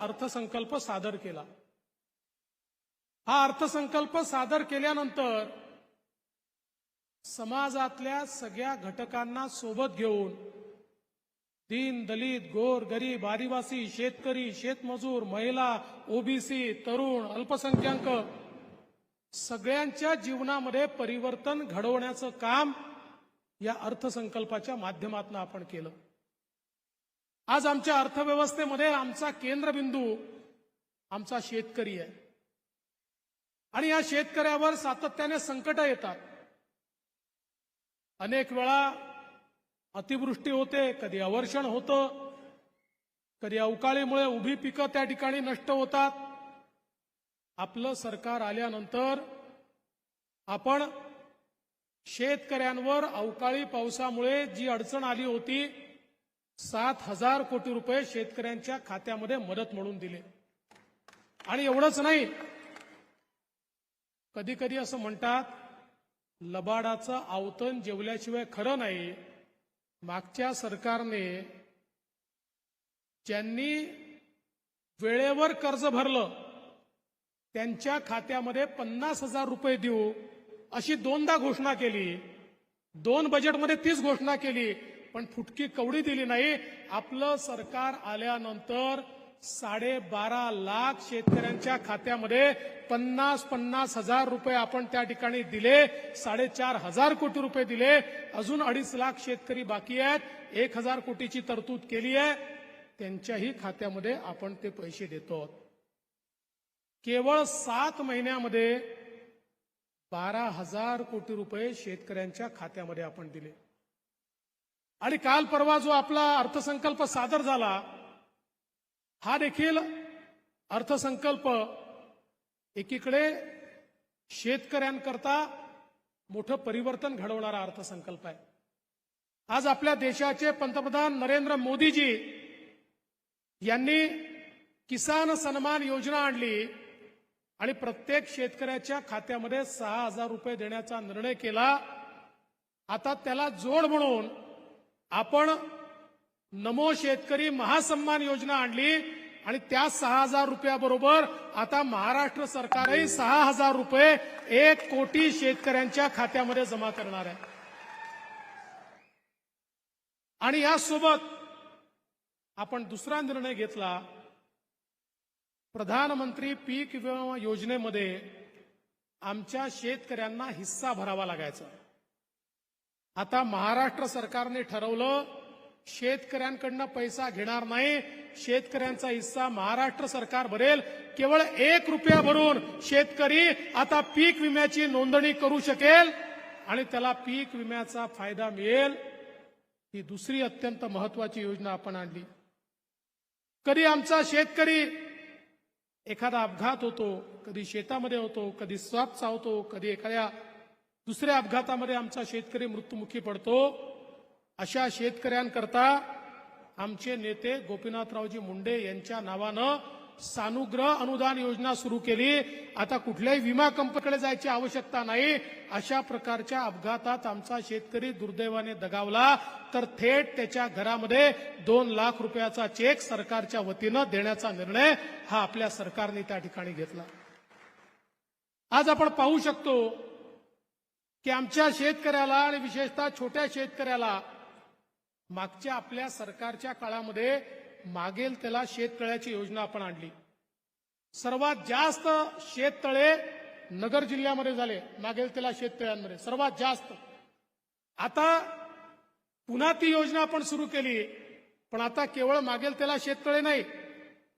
अर्थसंकल्प सादर केला. हा अर्थसंकल्प सादर केल्यानंतर समाजातल्या सगळ्या घटकांना सोबत घेऊन दीन दलित गोर गरीब आदिवासी शेतकरी शेतमजूर महिला ओबीसी तरुण अल्पसंख्याक सगळ्यांच्या जीवनामध्ये परिवर्तन घडवण्याचं काम या अर्थसंकल्पाच्या माध्यमातून आपण केलं. आज आमच्या अर्थव्यवस्थेमध्ये आमचा केंद्रबिंदू आमचा शेतकरी आहे. आणि या शेतकऱ्यावर सातत्याने संकट येतात. अनेक वेळा अतिवृष्टी होते कधी अवर्षण होतं कधी अवकाळीमुळे उभी पिकं त्या ठिकाणी नष्ट होतात. आपलं सरकार आल्यानंतर आपण शेतकऱ्यांवर अवकाळी पावसामुळे जी अडचण आली होती सात हजार कोटी रुपये शेतकऱ्यांच्या खात्यामध्ये मदत म्हणून दिले. आणि एवढंच नाही कधी कधी असं म्हणतात लबाडाचं आवतन जेवल्याशिवाय खरं नाही. मागच्या सरकारने ज्यांनी वेळेवर कर्ज भरलं त्यांच्या खात्यामध्ये पन्नास हजार रुपये देऊ अशी दोनदा घोषणा केली. दोन बजेटमध्ये तीच घोषणा केली. पण फुटकी कवडी दिली नाही. आपलं सरकार आल्यानंतर साडेबारा लाख शेतकऱ्यांच्या खात्यामध्ये पन्नास पन्नास हजार रुपये आपण त्या ठिकाणी दिले. साडेचार हजार कोटी रुपये दिले. अजून अडीच लाख शेतकरी बाकी आहेत. एक हजार कोटीची तरतूद केली आहे. त्यांच्याही खात्यामध्ये आपण ते पैसे देतो. केवळ सात महिन्यामध्ये बारा हजार कोटी रुपये शेतकऱ्यांच्या खात्यामध्ये आपण दिले. आणि काल परवा जो आपला अर्थसंकल्प सादर झाला हा देखील अर्थसंकल्प एकीकडे शेतकऱ्यांकरता मोठं परिवर्तन घडवणारा अर्थसंकल्प आहे. आज आपल्या देशाचे पंतप्रधान नरेंद्र मोदीजी यांनी किसान सन्मान योजना आणली आणि प्रत्येक शेतकऱ्याच्या खात्यामध्ये सहा हजार रुपये देण्याचा निर्णय केला. आता त्याला जोड म्हणून आपण नमो शेतकरी महासन्मान योजना आणली आणि त्या सहा हजार रुपयाबरोबर आता महाराष्ट्र सरकारही सहा हजार रुपये एक कोटी शेतकऱ्यांच्या खात्यामध्ये जमा करणार आहे. आणि यासोबत आपण दुसरा निर्णय घेतला. प्रधानमंत्री पीक विमा योजनेमध्ये आमच्या शेतकऱ्यांना हिस्सा भरावा लागायचा. आता महाराष्ट्र सरकारने ठरवलं शेतकऱ्यांकडनं पैसा घेणार नाही. शेतकऱ्यांचा हिस्सा महाराष्ट्र सरकार भरेल. केवळ एक रुपया भरून शेतकरी आता पीक विम्याची नोंदणी करू शकेल आणि त्याला पीक विम्याचा फायदा मिळेल. ही दुसरी अत्यंत महत्वाची योजना आपण आणली. कधी आमचा शेतकरी एखादा अपघात होतो कधी शेतामध्ये होतो कधी स्वाप चावतो कधी एखाद्या दुसऱ्या अपघातामध्ये आमचा शेतकरी मृत्युमुखी पडतो. अशा शेतकऱ्यांकरता आमचे नेते गोपीनाथरावजी मुंडे यांच्या नावानं सानुग्रह अनुदान योजना सुरू केली. आता कुठल्याही विमा कंपनीकडे जायची आवश्यकता नाही. अशा प्रकारच्या अपघातात आमचा शेतकरी दुर्दैवाने दगावला. तर थेट त्याच्या घरामध्ये दोन लाख रुपयाचा चेक सरकारच्या वतीनं देण्याचा निर्णय हा आपल्या सरकारने त्या ठिकाणी घेतला. आज आपण पाहू शकतो की आमच्या शेतकऱ्याला आणि विशेषतः छोट्या शेतकऱ्याला मागच्या आपल्या सरकारच्या काळामध्ये मागेल त्याला शेततळ्याची योजना आपण आणली. सर्वात जास्त शेततळे नगर जिल्ह्यामध्ये झाले मागेल त्याला शेततळ्यांमध्ये. सर्वात जास्त. आता पुन्हा ती योजना आपण सुरू केली पण आता केवळ मागेल त्याला शेततळे नाही.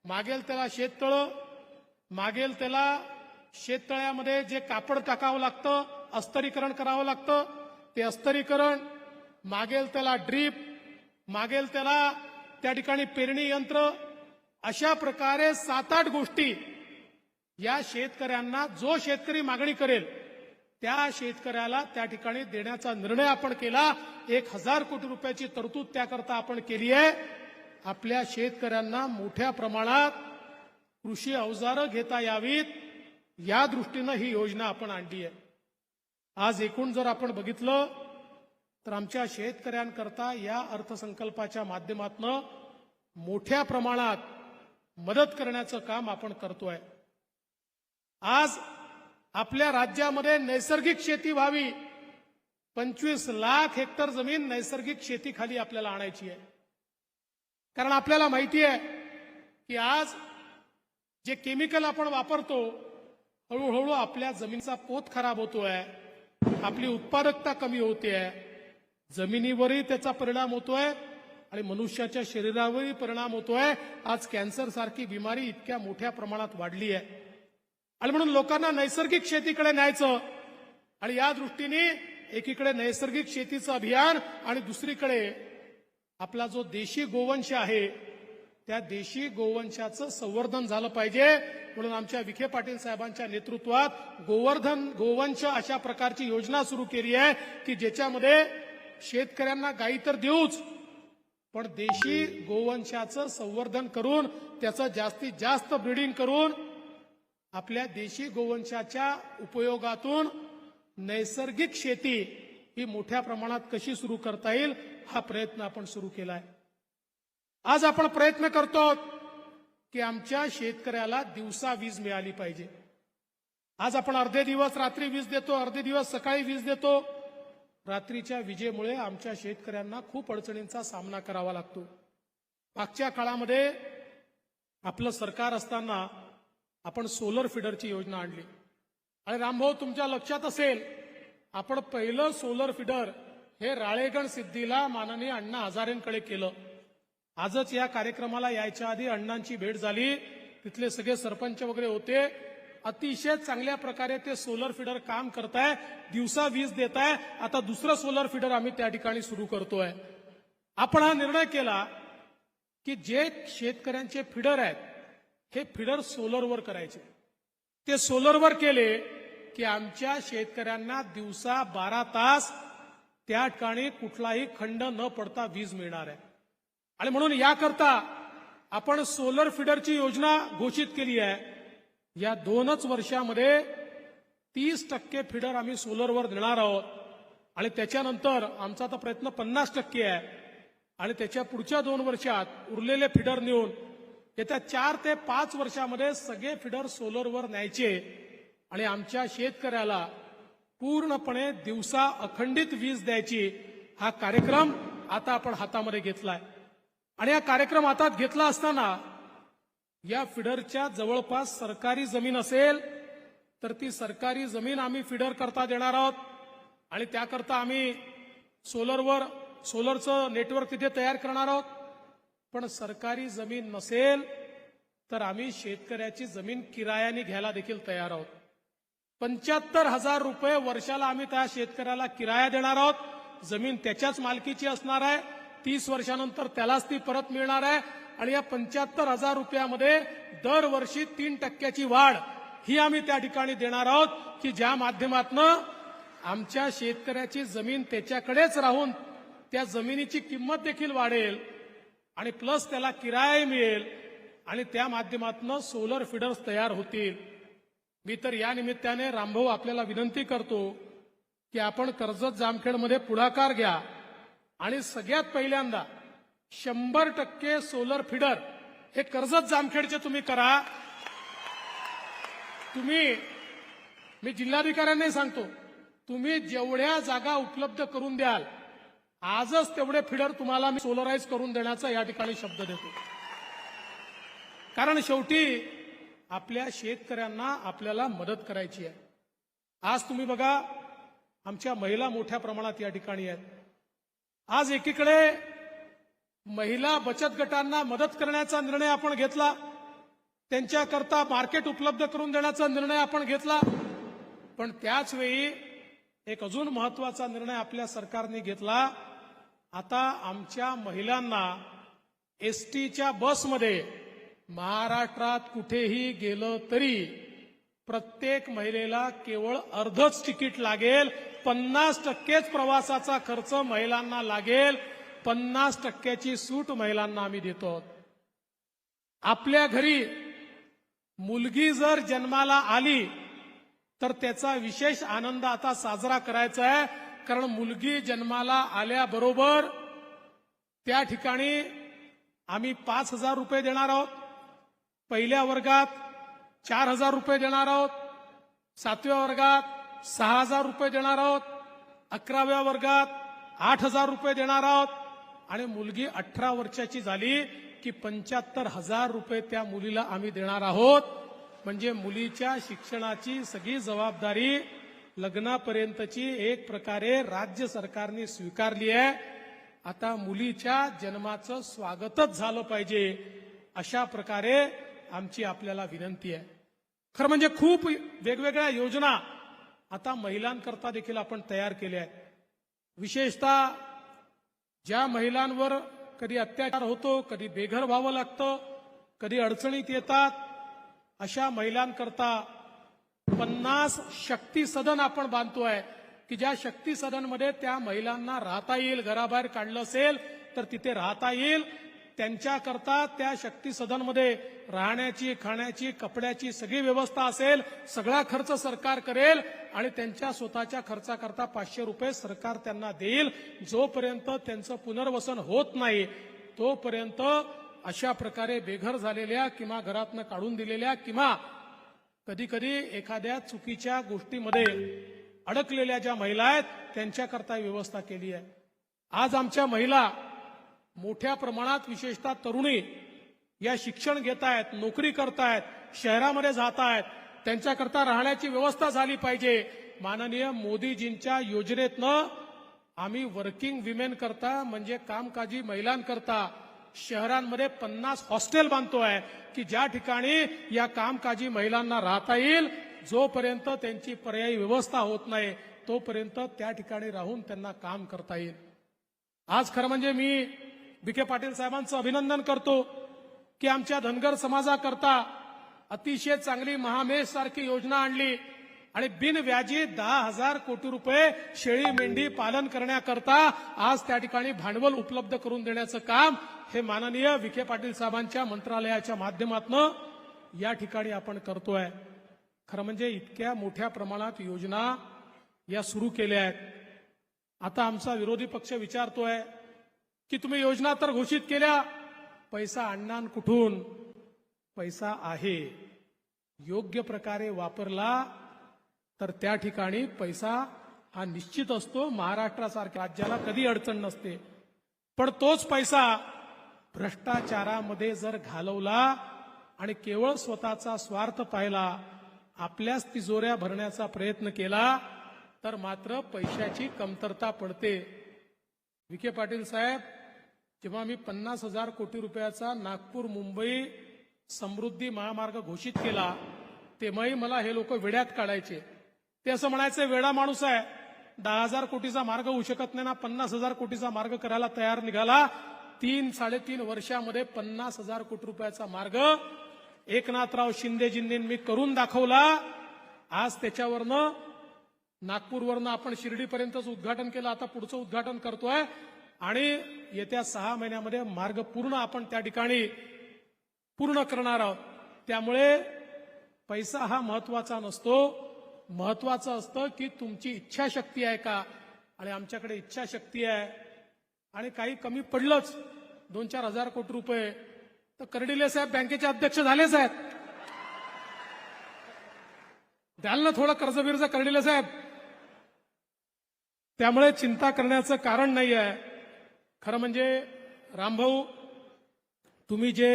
मागेल त्याला शेततळं मागेल त्याला शेततळ्यामध्ये जे कापड टाकावं लागतं अस्तरीकरण करावं लागतं. ते अस्तरीकरण मागेल त्याला ड्रीप मागेल त्याला त्या ठिकाणी पेरणी यंत्र अशा प्रकारे सात आठ गोष्टी या शेतकऱ्यांना जो शेतकरी मागणी करेल त्या शेतकऱ्याला त्या ठिकाणी देण्याचा निर्णय आपण केला. एक हजार कोटी रुपयाची तरतूद त्याकरता आपण केली आहे. आपल्या शेतकऱ्यांना मोठ्या प्रमाणात कृषी अवजारं घेता यावीत. या दृष्टीनं ही योजना आपण आणली आहे. आज एकूण जर आपण बघितलं तर आमच्या शेतकऱ्यांकरता या अर्थसंकल्पाच्या माध्यमातून मोठ्या प्रमाणात मदत करण्याचं काम आपण करतोय. आज आपल्या राज्यामध्ये नैसर्गिक शेती व्हावी. पंचवीस लाख हेक्टर जमीन नैसर्गिक शेतीखाली आपल्याला आणायची आहे. कारण आपल्याला माहिती आहे की आज जे केमिकल आपण वापरतो हळूहळू आपल्या जमिनीचा पोत खराब होतोय. आपली उत्पादकता कमी होते आहे. जमिनीवरही त्याचा परिणाम होतोय आणि मनुष्याच्या शरीरावरही परिणाम होतोय. आज कॅन्सर सारखी बिमारी इतक्या मोठ्या प्रमाणात वाढली आहे. आणि म्हणून लोकांना नैसर्गिक शेतीकडे न्यायचं. आणि या दृष्टीने एकीकडे नैसर्गिक शेतीचं अभियान आणि दुसरीकडे आपला जो देशी गोवंश आहे त्या देशी गोवंशाचं संवर्धन झालं पाहिजे. म्हणून आमच्या विखे पाटील साहेबांच्या नेतृत्वात गोवर्धन गोवंश अशा प्रकारची योजना सुरू केली आहे की ज्याच्यामध्ये शेतकऱ्यांना गायी तर देऊच पण देशी गोवंशाचं संवर्धन करून त्याचं जास्तीत जास्त ब्रीडिंग करून आपल्या देशी गोवंशाच्या उपयोगातून नैसर्गिक शेती ही मोठ्या प्रमाणात कशी सुरू करता येईल हा प्रयत्न आपण सुरू केला आहे आज आपण प्रयत्न करतो की आमच्या शेतकऱ्याला दिवसा वीज मिळाली पाहिजे. आज आपण अर्धे दिवस रात्री वीज देतो अर्धे दिवस सकाळी वीज देतो. रात्रीच्या विजेमुळे आमच्या शेतकऱ्यांना खूप अडचणींचा सामना करावा लागतो. मागच्या काळामध्ये आपलं सरकार असताना आपण सोलर फिडरची योजना आणली. आणि रामभाऊ तुमच्या लक्षात असेल आपण पहिलं सोलर फिडर हे राळेगण सिद्धीला माननीय अण्णा हजारेंकडे केलं. आजच या कार्यक्रमाला यायच्या आधी अण्णांची भेट झाली. तिथले सगळे सरपंच वगैरे होते. अतिशय चांगल्या प्रकारे ते सोलर फिडर काम करताय. दिवसा वीज देत आहे आता दुसरं सोलर फिडर आम्ही त्या ठिकाणी सुरू करतोय. आपण हा निर्णय केला की जे शेतकऱ्यांचे फिडर आहेत हे फिडर सोलरवर करायचे. ते सोलरवर केले की आमच्या शेतकऱ्यांना दिवसा बारा तास त्या ठिकाणी कुठलाही खंड न पडता वीज मिळणार आहे. आणि म्हणून याकरता आपण सोलर फिडरची योजना घोषित केली आहे. या दोनच वर्षामध्ये तीस टक्के फिडर आम्ही सोलरवर देणार आहोत. आणि त्याच्यानंतर आमचा तर प्रयत्न पन्नास टक्के आहे. आणि त्याच्या पुढच्या दोन वर्षात उरलेले फिडर नेऊन येत्या चार ते पाच वर्षामध्ये सगळे फिडर सोलरवर न्यायचे. आणि आमच्या शेतकऱ्याला पूर्णपणे दिवसा अखंडित वीज द्यायची हा कार्यक्रम आता आपण हातामध्ये घेतलाय. आणि हा कार्यक्रम हातात घेतला असताना या फिडरच्या जवळपास सरकारी जमीन असेल तर ती सरकारी जमीन आम्ही फिडर करता देणार आहोत. आणि त्याकरता आम्ही सोलरवर सोलरचं नेटवर्क तिथे तयार करणार आहोत. पण सरकारी जमीन नसेल तर आम्ही शेतकऱ्याची जमीन किरायाने घ्यायला देखील तयार आहोत. पंच्याहत्तर हजार रुपये वर्षाला आम्ही त्या शेतकऱ्याला किराया देणार आहोत. जमीन त्याच्याच मालकीची असणार आहे. तीस वर्षानंतर त्यालाच ती परत मिळणार आहे. आणि या पंच्याहत्तर हजार रुपयामध्ये दरवर्षी तीन टक्क्याची वाढ ही आम्ही त्या ठिकाणी देणार आहोत की ज्या माध्यमातनं आमच्या शेतकऱ्याची जमीन त्याच्याकडेच राहून त्या जमिनीची किंमत देखील वाढेल आणि प्लस त्याला किरायाही मिळेल आणि त्या माध्यमातून सोलर फिडर्स तयार होतील. मी तर या निमित्ताने रामभाऊ आपल्याला विनंती करतो की आपण कर्जत जामखेडमध्ये पुढाकार घ्या. आणि सगळ्यात पहिल्यांदा शंभर टक्के सोलर फिडर हे कर्जत जामखेडचे तुम्ही करा. तुम्ही मी जिल्हाधिकाऱ्यांनाही सांगतो तुम्ही जेवढ्या जागा उपलब्ध करून द्याल आजच तेवढे फिडर तुम्हाला मी सोलराईज करून देण्याचा या ठिकाणी शब्द देतो. कारण शेवटी आपल्या शेतकऱ्यांना आपल्याला मदत करायची आहे. आज तुम्ही बघा आमच्या महिला मोठ्या प्रमाणात या ठिकाणी आहेत. आज एकीकडे महिला बचत गटांना मदत करण्याचा निर्णय आपण घेतला त्यांच्याकरता मार्केट उपलब्ध करून देण्याचा निर्णय आपण घेतला पण त्याच वेळी एक अजून महत्त्वाचा निर्णय आपल्या सरकारने घेतला. आता आमच्या महिलांना एस टीच्या बसमध्ये महाराष्ट्रात कुठेही गेलं तरी प्रत्येक महिलेला केवळ अर्धच तिकीट लागेल. पन्नास टक्केच प्रवासाचा खर्च महिलांना लागेल. पन्नास टक्क्याची सूट महिलांना आम्ही देतो. आपल्या घरी मुलगी जर जन्माला आली तर त्याचा विशेष आनंद आता साजरा करायचा आहे. कारण मुलगी जन्माला आल्याबरोबर त्या ठिकाणी आम्ही पाच हजार रुपये देणार आहोत. पहिल्या वर्गात चार हजार रुपये देणार आहोत. सातव्या वर्गात सहा हजार रुपये देणार आहोत. अकराव्या वर्गात आठ हजार रुपये देणार आहोत. आणि मुलगी अठरा वर्षाची झाली की पंच्याहत्तर हजार रुपये त्या मुलीला आम्ही देणार आहोत. म्हणजे मुलीच्या शिक्षणाची सगळी जबाबदारी लग्नापर्यंतची एक प्रकारे राज्य सरकारने स्वीकारली आहे. आता मुलीच्या जन्माचं स्वागतच झालं पाहिजे अशा प्रकारे आमची आपल्याला विनंती आहे. खरं म्हणजे खूप वेगवेगळ्या योजना आता महिलांकरता देखील आपण तयार केले आहे विशेषतः ज्या महिलांवर कधी अत्याचार होतो कधी बेघर व्हावं लागतं कधी अडचणीत येतात अशा महिलांकरता पन्नास शक्ती सदन आपण बांधतोय की ज्या शक्ती सदनमध्ये त्या महिलांना राहता येईल घराबाहेर काढलं असेल तर तिथे राहता येईल त्यांच्याकरता त्या शक्ती सदनमध्ये राहण्याची खाण्याची कपड्याची सगळी व्यवस्था असेल सगळा खर्च सरकार करेल आणि त्यांच्या स्वतःच्या खर्चाकरता पाचशे रुपये सरकार त्यांना देईल. जोपर्यंत त्यांचं पुनर्वसन होत नाही तोपर्यंत अशा प्रकारे बेघर झालेल्या किंवा घरातनं काढून दिलेल्या किंवा कधी कधी एखाद्या चुकीच्या गोष्टीमध्ये अडकलेल्या ज्या महिला आहेत त्यांच्याकरता व्यवस्था केली आहे. आज आमच्या महिला मोठ्या प्रमाणात विशेषतः तरुणी या शिक्षण घेत आहेत नोकरी करतायत शहरामध्ये जात आहेत त्यांच्याकरता राहण्याची व्यवस्था झाली पाहिजे. माननीय मोदीजींच्या योजनेतनं आम्ही वर्किंग विमेन करता म्हणजे कामकाजी महिलांकरता शहरांमध्ये पन्नास हॉस्टेल बांधतोय की ज्या ठिकाणी या कामकाजी महिलांना राहता येईल जोपर्यंत त्यांची पर्यायी व्यवस्था होत नाही तोपर्यंत त्या ठिकाणी राहून त्यांना काम करता येईल. आज खरं म्हणजे मी विखे पाटील साहेबांचं अभिनंदन करतो की आमच्या धनगर समाजाकरता अतिशय चांगली महामेश सारखी योजना आणली आणि बिनव्याजी दहा हजार कोटी रुपये शेळी मेंढी पालन करण्याकरता आज त्या ठिकाणी भांडवल उपलब्ध करून देण्याचं काम हे माननीय विखे पाटील साहेबांच्या मंत्रालयाच्या माध्यमातून या ठिकाणी आपण करतोय. खरं म्हणजे इतक्या मोठ्या प्रमाणात योजना या सुरू केल्या आहेत. आता आमचा विरोधी पक्ष विचारतोय की तुम्ही योजना तर घोषित केल्या पैसा आणणार कुठून? पैसा आहे. योग्य प्रकारे वापरला तर त्या ठिकाणी पैसा हा निश्चित असतो. महाराष्ट्रासारख्या राज्याला कधी अडचण नसते. पण तोच पैसा भ्रष्टाचारामध्ये जर घालवला आणि केवळ स्वतःचा स्वार्थ पाहिला आपल्याच तिजोऱ्या भरण्याचा प्रयत्न केला तर मात्र पैशाची कमतरता पडते. विखे पाटील साहेब तेव्हा मी पन्नास हजार कोटी रुपयाचा नागपूर मुंबई समृद्धी महामार्ग घोषित केला तेव्हाही मला हे लोक वेड्यात काढायचे. ते असं म्हणायचं वेडा माणूस आहे. दहा हजार कोटीचा मार्ग होऊ शकत नाही ना. पन्नास हजार कोटीचा मार्ग करायला तयार निघाला. तीन साडेतीन वर्षामध्ये पन्नास हजार कोटी रुपयाचा मार्ग एकनाथराव शिंदेजींनी मी करून दाखवला. आज त्याच्यावरनं नागपूरवरनं आपण शिर्डीपर्यंतच उद्घाटन केलं. आता पुढचं उद्घाटन करतोय. आणि येत्या सहा महिन्यामध्ये मार्ग पूर्ण आपण त्या ठिकाणी पूर्ण करणार आहोत. त्यामुळे पैसा हा महत्त्वाचा नसतो. महत्वाचं असतं की तुमची इच्छाशक्ती आहे का? आणि आमच्याकडे इच्छाशक्ती आहे. आणि काही कमी पडलंच दोन चार हजार कोटी रुपये. तर कर्डिले साहेब बँकेचे अध्यक्ष झालेच आहेत द्याल ना थोडं कर्ज बिर्ज कर्डिले साहेब. त्यामुळे चिंता करण्याचं कारण नाही आहे खरं म्हणजे रामभाऊ तुम्ही जे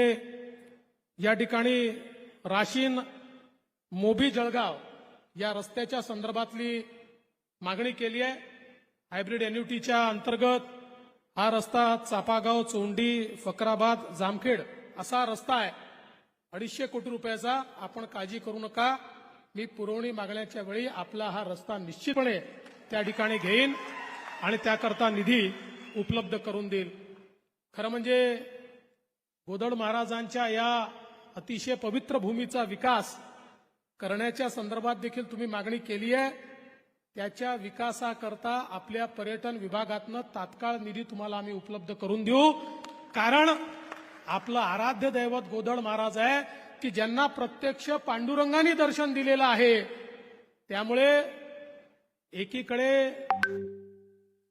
या ठिकाणी राशीन मोभी जळगाव या रस्त्याच्या संदर्भातली मागणी केली आहे. हायब्रिड एन्युटीच्या अंतर्गत हा रस्ता चापागाव चोंडी फकराबाद जामखेड असा रस्ता आहे. अडीचशे कोटी रुपयाचा आपण काळजी करू नका. मी पुरवणी मागण्याच्या वेळी आपला हा रस्ता निश्चितपणे त्या ठिकाणी घेईन आणि त्याकरता निधी उपलब्ध करून देईल. खरं म्हणजे गोदड महाराजांच्या या अतिशय पवित्र भूमीचा विकास करण्याच्या संदर्भात देखील तुम्ही मागणी केली आहे. त्याच्या विकासाकरता आपल्या पर्यटन विभागातनं तात्काळ निधी तुम्हाला आम्ही उपलब्ध करून देऊ. कारण आपलं आराध्य दैवत गोदड महाराज आहे की ज्यांना प्रत्यक्ष पांडुरंगाने दर्शन दिलेलं आहे. त्यामुळे एकीकडे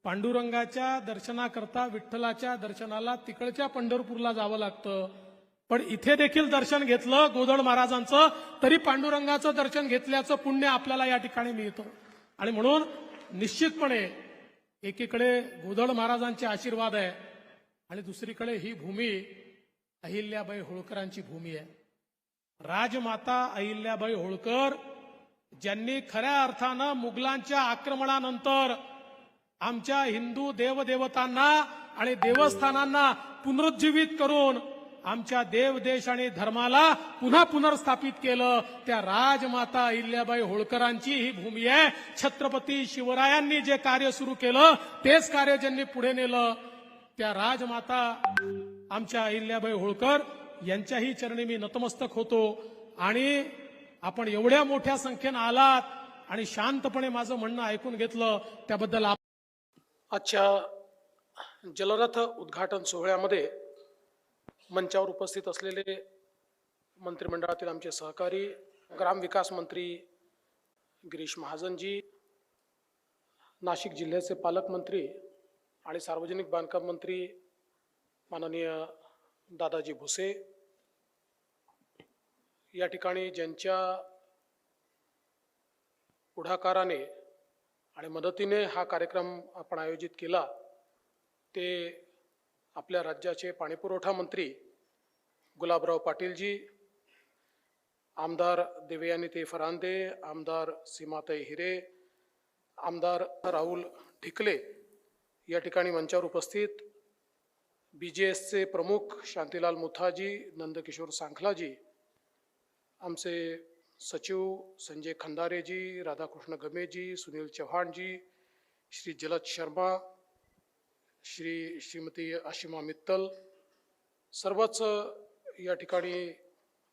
पांडुरंगाच्या दर्शनाकरता विठ्ठलाच्या दर्शनाला तिकडच्या पंढरपूरला जावं लागतं. पण इथे देखील दर्शन घेतलं गोधड महाराजांचं तरी पांडुरंगाचं दर्शन घेतल्याचं पुण्य आपल्याला या ठिकाणी मिळतं. आणि म्हणून निश्चितपणे एकीकडे गोधड महाराजांचे आशीर्वाद आहे आणि दुसरीकडे ही भूमी अहिल्याबाई होळकरांची भूमी आहे. राजमाता अहिल्याबाई होळकर ज्यांनी खऱ्या अर्थानं मुघलांच्या आक्रमणानंतर आमच्या हिंदू देवदेवतांना आणि देवस्थानांना पुनरुज्जीवित करून आमच्या देव देश आणि धर्माला पुन्हा पुनर्स्थापित केलं. त्या राजमाता अहिल्याबाई होळकरांची ही भूमी आहे. छत्रपती शिवरायांनी जे कार्य सुरू केलं तेच कार्य ज्यांनी पुढे नेलं. त्या राजमाता आमच्या अहिल्याबाई होळकर यांच्याही चरणी मी नतमस्तक होतो. आणि आपण एवढ्या मोठ्या संख्येनं आलात आणि शांतपणे माझं म्हणणं ऐकून घेतलं त्याबद्दल आजच्या जलरथ उद्घाटन सोहळ्यामध्ये मंचावर उपस्थित असलेले मंत्रिमंडळातील आमचे सहकारी ग्रामविकास मंत्री गिरीश महाजनजी नाशिक जिल्ह्याचे पालकमंत्री आणि सार्वजनिक बांधकाम मंत्री माननीय दादाजी भुसे. या ठिकाणी ज्यांच्या पुढाकाराने आणि मदतीने हा कार्यक्रम आपण आयोजित केला ते आपल्या राज्याचे पाणीपुरवठा मंत्री गुलाबराव पाटीलजी आमदार देवयानी फरांदे आमदार सीमाताई हिरे आमदार राहुल ढिकले या ठिकाणी मंचावर उपस्थित बी जे एसचे प्रमुख शांतीलाल मुथाजी नंदकिशोर सांखलाजी आमचे सचिव संजय खंदारेजी राधाकृष्ण गमेजी सुनील चव्हाणजी श्री जलद शर्मा श्री श्रीमती आशिमा मित्तल सर्वच या ठिकाणी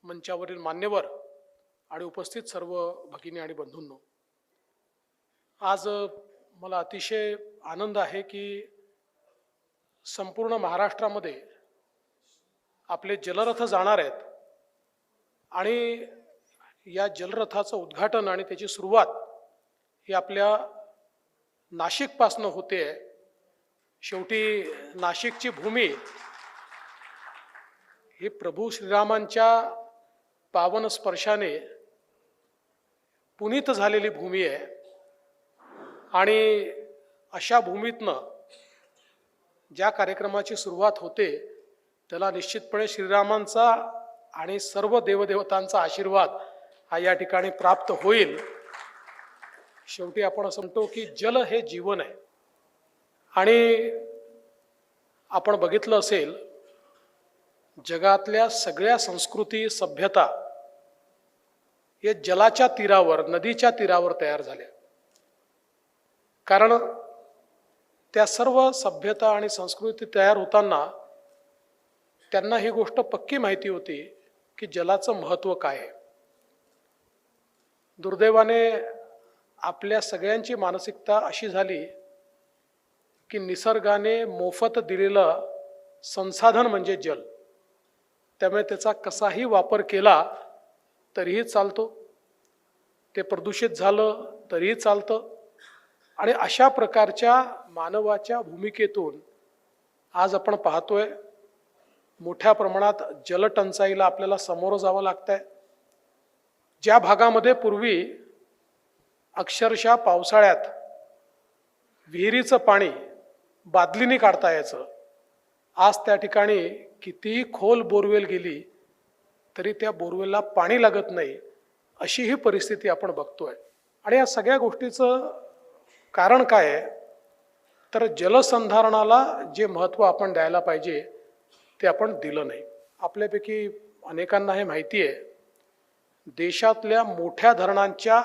मंचावरील मान्यवर आणि उपस्थित सर्व भगिनी आणि बंधूंनो आज मला अतिशय आनंद आहे की संपूर्ण महाराष्ट्रामध्ये आपले जलरथ जाणार आहेत आणि या जलरथाचं उद्घाटन आणि त्याची सुरुवात ही आपल्या नाशिकपासनं होते. शेवटी नाशिकची भूमी ही प्रभू श्रीरामांच्या पावन स्पर्शाने पुनीत झालेली भूमी आहे. आणि अशा भूमीतनं ज्या कार्यक्रमाची सुरुवात होते त्याला निश्चितपणे श्रीरामांचा आणि सर्व देवदेवतांचा आशीर्वाद हा या ठिकाणी प्राप्त होईल. शेवटी आपण असं म्हणतो की जल हे जीवन आहे. आणि आपण बघितलं असेल जगातल्या सगळ्या संस्कृती सभ्यता हे जलाच्या तीरावर नदीच्या तीरावर तयार झाल्या. कारण त्या सर्व सभ्यता आणि संस्कृती तयार होताना त्यांना ही गोष्ट पक्की माहिती होती की जलाचं महत्त्व काय आहे. दुर्दैवाने आपल्या सगळ्यांची मानसिकता अशी झाली की निसर्गाने मोफत दिलेलं संसाधन म्हणजे जल. त्यामुळे त्याचा कसाही वापर केला तरीही चालतो. ते प्रदूषित झालं तरीही चालतं. आणि अशा प्रकारच्या मानवाच्या भूमिकेतून आज आपण पाहतोय मोठ्या प्रमाणात जलटंचाईला आपल्याला सामोरं जावं लागतंय. ज्या भागामध्ये पूर्वी अक्षरशः पावसाळ्यात विहिरीचं पाणी बादलीने काढता यायचं आज त्या ठिकाणी कितीही खोल बोरवेल गेली तरी त्या बोरवेलला पाणी लागत नाही अशी ही परिस्थिती आपण बघतोय. आणि या सगळ्या गोष्टीचं कारण काय आहे? तर जलसंधारणाला जे महत्त्व आपण द्यायला पाहिजे ते आपण दिलं नाही. आपल्यापैकी अनेकांना हे माहिती आहे देशातल्या मोठ्या धरणांच्या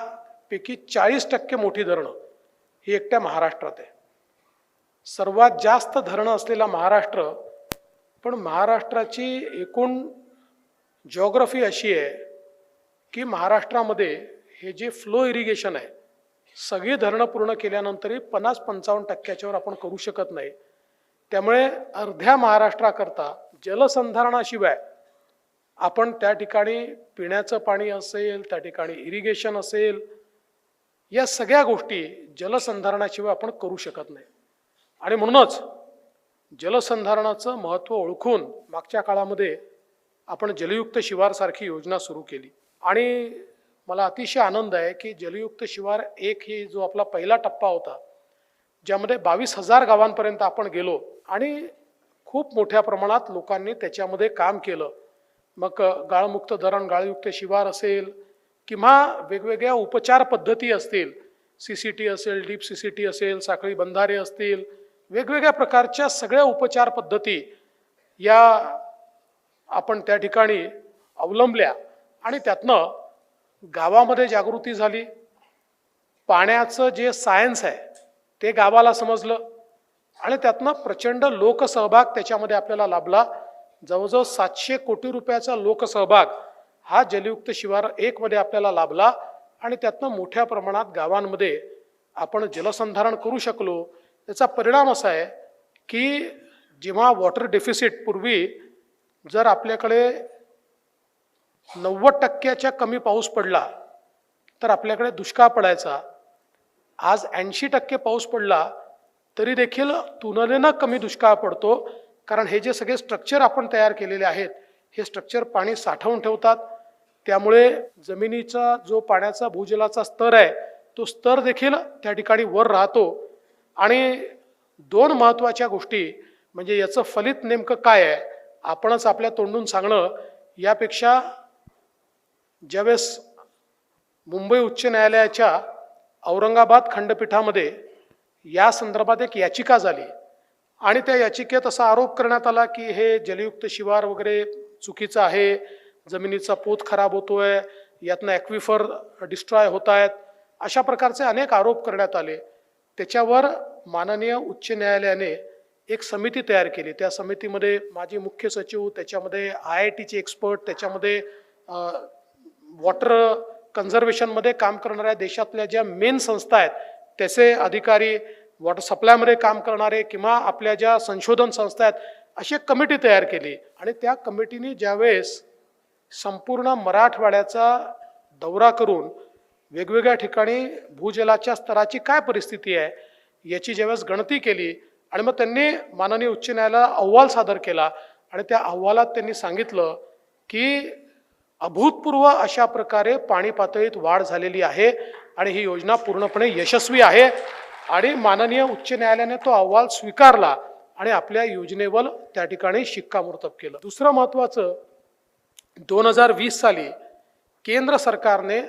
पैकी चाळीस टक्के मोठी धरणं ही एकट्या महाराष्ट्रात आहे. सर्वात जास्त धरणं असलेला महाराष्ट्र पण महाराष्ट्राची एकूण जॉग्रफी अशी आहे की महाराष्ट्रामध्ये हे जे फ्लो इरिगेशन आहे सगळी धरणं पूर्ण केल्यानंतरही पन्नास पंचावन्न टक्क्याच्यावर आपण करू शकत नाही. त्यामुळे अर्ध्या महाराष्ट्राकरता जलसंधारणाशिवाय आपण त्या ठिकाणी पिण्याचं पाणी असेल त्या ठिकाणी इरिगेशन असेल या सगळ्या गोष्टी जलसंधारणाशिवाय आपण करू शकत नाही. आणि म्हणूनच जलसंधारणाचं महत्त्व ओळखून मागच्या काळामध्ये आपण जलयुक्त शिवारसारखी योजना सुरू केली. आणि मला अतिशय आनंद आहे की जलयुक्त शिवार एक ही जो आपला पहिला टप्पा होता ज्यामध्ये बावीस हजार गावांपर्यंत आपण गेलो आणि खूप मोठ्या प्रमाणात लोकांनी त्याच्यामध्ये काम केलं. मग गाळमुक्त धरण गाळयुक्त शिवार असेल किंवा वेगवेगळ्या उपचार पद्धती असतील सी सी टी असेल डीप सी सी टी असेल साखळी बंधारे असतील वेगवेगळ्या प्रकारच्या सगळ्या उपचार पद्धती या आपण त्या ठिकाणी अवलंबल्या आणि त्यातनं गावामध्ये जागृती झाली. पाण्याचं जे सायन्स आहे ते गावाला समजलं आणि त्यातनं प्रचंड लोकसहभाग त्याच्यामध्ये आपल्याला लाभला. जवळजवळ सातशे कोटी रुपयाचा लोकसहभाग हा जलयुक्त शिवार एकमध्ये आपल्याला लाभला आणि त्यातनं मोठ्या प्रमाणात गावांमध्ये आपण जलसंधारण करू शकलो. त्याचा परिणाम असा आहे की जेव्हा वॉटर डेफिसिट पूर्वी जर आपल्याकडे नव्वद टक्क्याच्या कमी पाऊस पडला तर आपल्याकडे दुष्काळ पडायचा. आज ऐंशी टक्के पाऊस पडला तरी देखील तुलनेनं कमी दुष्काळ पडतो. कारण हे जे सगळे स्ट्रक्चर आपण तयार केलेले आहेत हे स्ट्रक्चर पाणी साठवून ठेवतात. त्यामुळे जमिनीचा जो पाण्याचा भूजलाचा स्तर आहे तो स्तर देखील त्या ठिकाणी वर राहतो. आणि दोन महत्त्वाच्या गोष्टी म्हणजे याचं फलित नेमकं काय आहे आपणच आपल्या तोंडून सांगणं यापेक्षा ज्यावेळेस मुंबई उच्च न्यायालयाच्या औरंगाबाद खंडपीठामध्ये या संदर्भात एक याचिका झाली आणि त्या याचिकेत असा आरोप करण्यात आला की हे जलयुक्त शिवार वगैरे चुकीचं आहे जमिनीचा पोत खराब होतोय यातनं ॲक्विफर डिस्ट्रॉय होत आहेत अशा प्रकारचे अनेक आरोप करण्यात आले. त्याच्यावर माननीय उच्च न्यायालयाने एक समिती तयार केली. त्या समितीमध्ये माजी मुख्य सचिव त्याच्यामध्ये आय आय टीचे एक्सपर्ट त्याच्यामध्ये वॉटर कन्झर्वेशनमध्ये काम करणाऱ्या देशातल्या ज्या मेन संस्था आहेत त्याचे अधिकारी वॉटर सप्लायमध्ये काम करणारे किंवा आपल्या ज्या संशोधन संस्था आहेत अशी एक कमिटी तयार केली. आणि त्या कमिटीने ज्यावेळेस संपूर्ण मराठवाड्याचा दौरा करून वेगवेगळ्या ठिकाणी भूजलाच्या स्तराची काय परिस्थिती आहे याची ज्यावेळेस गणती केली आणि मग त्यांनी माननीय उच्च न्यायालयाला अहवाल सादर केला आणि त्या अहवालात त्यांनी सांगितलं की अभूतपूर्व अशा प्रकारे पाणी पातळीत वाढ झालेली आहे आणि ही योजना पूर्णपणे यशस्वी आहे. आणि माननीय उच्च न्यायालयाने तो अहवाल स्वीकारला आणि आपल्या योजनेवर त्या ठिकाणी शिक्कामोर्तब केलं. दुसरं महत्त्वाचं दोन हजार वीस साली केंद्र सरकारने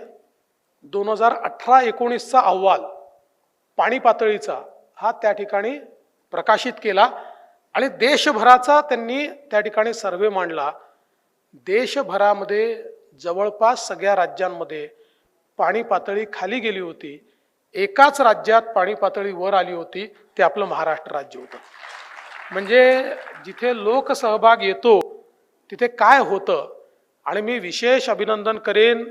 दोन हजार अठरा एकोणीसचा अहवाल पाणी पातळीचा हा त्या ठिकाणी प्रकाशित केला आणि देशभराचा त्यांनी त्या ठिकाणी सर्वे मांडला. देशभरामध्ये जवळपास सगळ्या राज्यांमध्ये पाणी पातळी खाली गेली होती. एकाच राज्यात पाणी पातळी वर आली होती ते आपलं महाराष्ट्र राज्य होतं. म्हणजे जिथे लोकसहभाग येतो तिथे काय होतं? आणि मी विशेष अभिनंदन करेन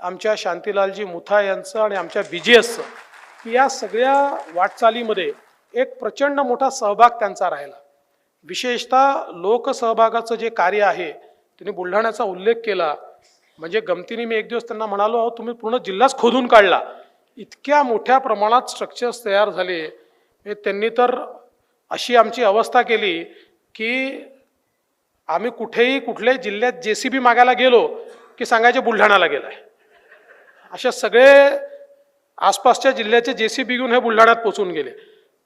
आमच्या शांतीलालजी मुथा यांचं आणि आमच्या बी जी एसचं की या सगळ्या वाटचालीमध्ये एक प्रचंड मोठा सहभाग त्यांचा राहिला. विशेषतः लोकसहभागाचं जे कार्य आहे त्यांनी बुलढाण्याचा उल्लेख केला. म्हणजे गमतीने मी एक दिवस त्यांना म्हणालो अहो तुम्ही पूर्ण जिल्हाच खोदून काढला. इतक्या मोठ्या प्रमाणात स्ट्रक्चर्स तयार झाले. हे त्यांनी तर अशी आमची अवस्था केली की आम्ही कुठेही कुठल्याही जिल्ह्यात जे सी बी मागायला गेलो की सांगायचे बुलढाण्याला गेलाय. अशा सगळे आसपासच्या जिल्ह्याचे जे सी बी घेऊन हे बुलढाण्यात पोचून गेले.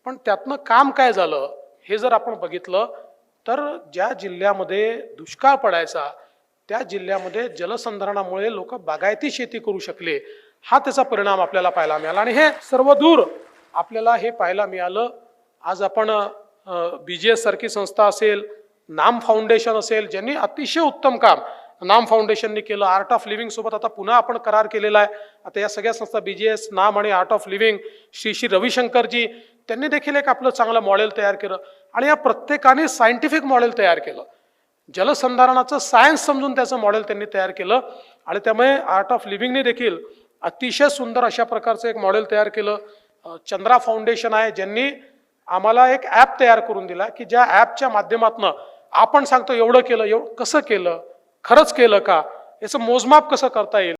पण त्यातनं काम काय झालं हे जर आपण बघितलं तर ज्या जिल्ह्यामध्ये दुष्काळ पडायचा त्या जिल्ह्यामध्ये जलसंधारणामुळे लोक बागायती शेती करू शकले. हा त्याचा परिणाम आपल्याला पाहायला मिळाला. आणि हे सर्व दूर आपल्याला हे पाहायला मिळालं. आज आपण बी जी एस सारखी संस्था असेल नाम फाउंडेशन असेल ज्यांनी अतिशय उत्तम काम नाम फाउंडेशनने केलं. आर्ट ऑफ लिव्हिंग सोबत आता पुन्हा आपण करार केलेला आहे. आता या सगळ्या संस्था बी जी एस नाम आणि art of living Shri Shri Ravishankarji त्यांनी देखील एक आपलं चांगलं मॉडेल तयार केलं. आणि या प्रत्येकाने सायंटिफिक मॉडेल तयार केलं. जलसंधारणाचं सायन्स समजून त्याचं मॉडेल त्यांनी तयार केलं. आणि त्यामुळे आर्ट ऑफ लिव्हिंगने देखील अतिशय सुंदर अशा प्रकारचं एक मॉडेल तयार केलं. चंद्रा फाउंडेशन आहे ज्यांनी आम्हाला एक ॲप तयार करून दिला की ज्या ॲपच्या माध्यमातून आपण सांगतो एवढं केलं एवढं कसं केलं खरंच केलं का? याचं मोजमाप कसं करता येईल?